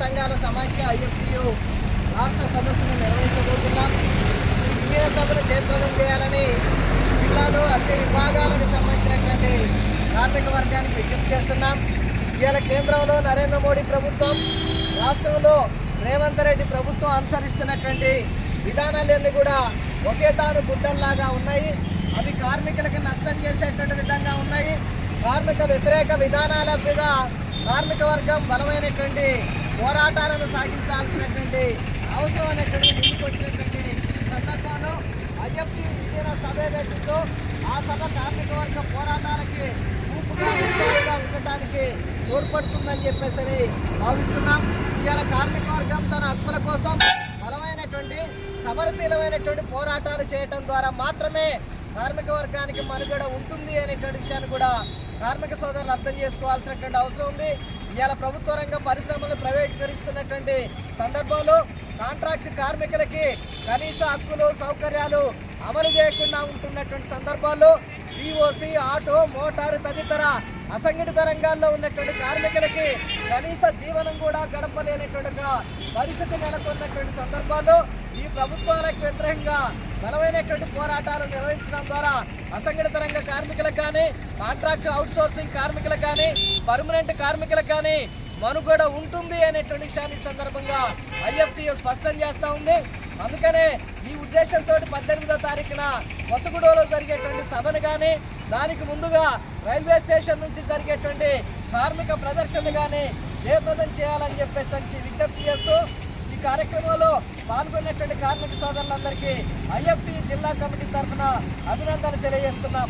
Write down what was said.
సంఘాల సమాఖ్య ఐఎఫ్టియు రాష్ట్ర సదస్సును నిర్వహించబోతున్నాం. ఈ విలీన సభను జయప్రదం చేయాలని జిల్లాలో అన్ని విభాగాలకు సంబంధించినటువంటి కార్మిక వర్గానికి విజ్ఞప్తి చేస్తున్నాం. ఇవాళ కేంద్రంలో నరేంద్ర మోడీ ప్రభుత్వం రాష్ట్రంలో రేవంత్ రెడ్డి ప్రభుత్వం అనుసరిస్తున్నటువంటి విధానాలన్నీ కూడా ఒకే తాను గుడ్డల్లాగా ఉన్నాయి. అవి కార్మికులకు నష్టం చేసేటువంటి విధంగా ఉన్నాయి. కార్మిక వ్యతిరేక విధానాల మీద కార్మిక వర్గం బలమైనటువంటి పోరాటాలను సాగించాల్సినటువంటి అవసరం అనేటువంటి ముందుకు వచ్చినటువంటి సందర్భంలో ఐఎఫ్టీ విజయన సభ ఏదైతుందో ఆ సభ కార్మిక వర్గ పోరాటాలకి ఊపుగా ఉత్సాహంగా ఉండటానికి తోడ్పడుతుందని చెప్పేసి అని భావిస్తున్నాం. ఇవాళ కార్మిక వర్గం తన హక్కుల కోసం బలమైనటువంటి సమరశీలమైనటువంటి పోరాటాలు చేయటం ద్వారా మాత్రమే కార్మిక వర్గానికి మనుగడ ఉంటుంది అనేటువంటి విషయాన్ని కూడా కార్మిక సోదరులు అర్థం చేసుకోవాల్సినటువంటి అవసరం ఉంది. ఇవాళ ప్రభుత్వ రంగ పరిశ్రమలు ప్రైవేటీకరిస్తున్నటువంటి సందర్భంలో కాంట్రాక్ట్ కార్మికులకి కనీస హక్కులు సౌకర్యాలు అమలు చేయకుండా ఉంటున్నటువంటి సందర్భాల్లో ఈఓసీ ఆటో మోటారు తదితర అసంఘటిత రంగాల్లో ఉన్నటువంటి కార్మికులకి కనీస జీవనం కూడా గడపలేనటువంటి పరిస్థితి నెలకొన్నటువంటి సందర్భాల్లో ఈ ప్రభుత్వాలకు వ్యతిరేకంగా బలమైనటువంటి పోరాటాలు నిర్వహించడం ద్వారా అసంఘటిత రంగ కార్మికులకు కానీ కాంట్రాక్ట్ అవుట్సోర్సింగ్ కార్మికులకు కానీ పర్మనెంట్ కార్మికులకు కానీ మనుగడ ఉంటుంది అనేటువంటి విషయాన్ని సందర్భంగా ఐఎఫ్టీఓ స్పష్టం చేస్తూ ఉంది. అందుకనే ఈ ఉద్దేశంతో పద్దెనిమిదో తారీఖున కొత్తగూడలో జరిగేటువంటి సభను కానీ దానికి ముందుగా రైల్వే స్టేషన్ నుంచి జరిగేటువంటి కార్మిక ప్రదర్శన కానీ జయప్రదం చేయాలని చెప్పేసి విజ్ఞప్తి చేస్తూ ఈ కార్యక్రమంలో పాల్గొన్నటువంటి కార్మిక సోదరులందరికీ ఐఎఫ్టీ జిల్లా కమిటీ తరఫున అభినందనలు తెలియజేస్తున్నాం.